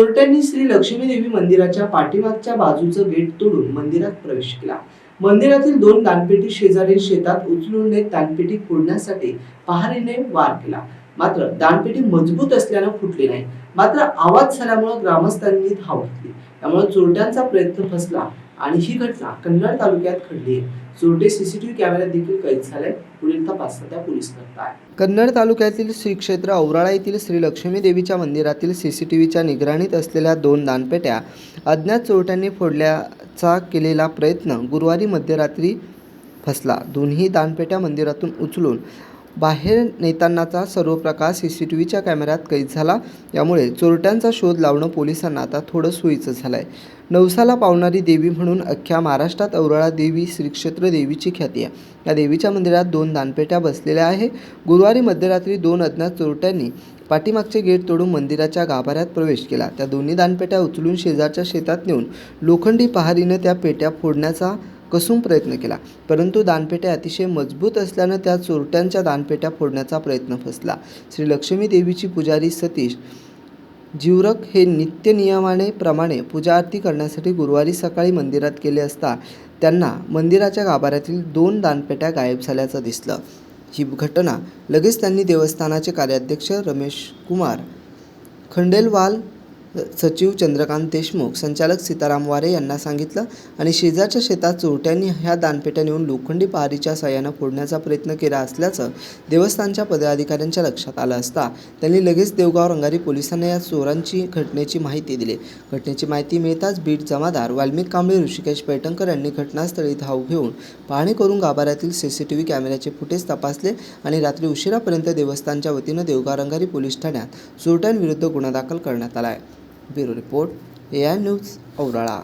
चोरट्यांनी श्री लक्ष्मी देवी मंदिराच्या पाठीमागच्या बाजूचं गेट तोडून मंदिरात प्रवेश केला. मंदिरातील दोन दानपेटी शेजारील शेतात उचलून नेत दानपेटी फोडण्यासाठी पहारीने वार केला. मात्र दानपेटी मजबूत असल्यानं फुटली नाही. मात्र आवाज झाल्यामुळे ग्रामस्थांनी धाव घेतली. त्यामुळे चोरट्यांचा प्रयत्न फसला. आणि ही घटना कन्नड तालुक्यात घडली आहे. चोरटे सीसीटीव्ही कॅमेऱ्यात देखील कैद झाले पुढील तपास सध्या पोलीस करत आहे कन्नड तालुक्यातील श्री क्षेत्र औराळा येथील श्री लक्ष्मी देवीच्या मंदिरातील सी सी टी व्हीच्या निगराणीत असलेल्या दोन दानपेट्या अज्ञात चोरट्यांनी फोडल्याचा केलेला प्रयत्न गुरुवारी मध्यरात्री फसला. दोन्ही दानपेट्या मंदिरातून उचलून बाहेर नेतानाचा सर्व प्रकार सी सी टी व्हीच्या कॅमेऱ्यात कैद झाला. यामुळे चोरट्यांचा शोध लावणं पोलिसांना आता थोडं सोयीचं झालं आहे नवसाला पावणारी देवी म्हणून अख्ख्या महाराष्ट्रात औराळा देवी श्रीक्षेत्र देवीची ख्याती आहे. या देवीच्या मंदिरात दोन दानपेट्या बसलेल्या आहे. गुरुवारी मध्यरात्री दोन अज्ञात चोरट्यांनी पाठीमागचे गेट तोडून मंदिराच्या गाभाऱ्यात प्रवेश केला. त्या दोन्ही दानपेट्या उचलून शेजारच्या शेतात नेऊन लोखंडी पहारीनं त्या पेट्या फोडण्याचा कसून प्रयत्न केला. परंतु दानपेट्या अतिशय मजबूत असल्यानं त्या चोरट्यांच्या दानपेट्या फोडण्याचा प्रयत्न फसला. श्री लक्ष्मी देवीची पुजारी सतीश जीवरक हे नित्य नियमाने प्रमाणे पूजा आरती करण्यासाठी गुरुवारी सकाळी मंदिरात गेले असता त्यांना मंदिराच्या गाभाऱ्यातील दोन दानपेट्या गायब झाल्याचं दिसलं. ही घटना लगेच त्यांनी देवस्थानाचे कार्याध्यक्ष रमेश कुमार खंडेलवाल सचिव चंद्रकांत देशमुख संचालक सीताराम वारे यांना सांगितलं आणि शेजारच्या शेतात चोरट्यांनी ह्या दानपेट्या नेऊन लोखंडी पहारीच्या सहाय्यानं फोडण्याचा प्रयत्न केला असल्याचं देवस्थानच्या पदाधिकाऱ्यांच्या लक्षात आलं असता त्यांनी लगेच देवगाव रंगारी पोलिसांना या चोरांची घटनेची माहिती दिली. घटनेची माहिती मिळताच बीट जमादार वाल्मिक कांबळे ऋषिकेश पैठणकर यांनी घटनास्थळी धाव घेऊन पाहणी करून गाभाऱ्यातील सी सी टी व्ही कॅमेऱ्याचे फुटेज तपासले आणि रात्री उशिरापर्यंत देवस्थानच्या वतीनं देवगाव रंगारी पोलीस ठाण्यात चोरट्यांविरुद्ध गुन्हा दाखल करण्यात आला आहे. Bureau report A I news Aurala.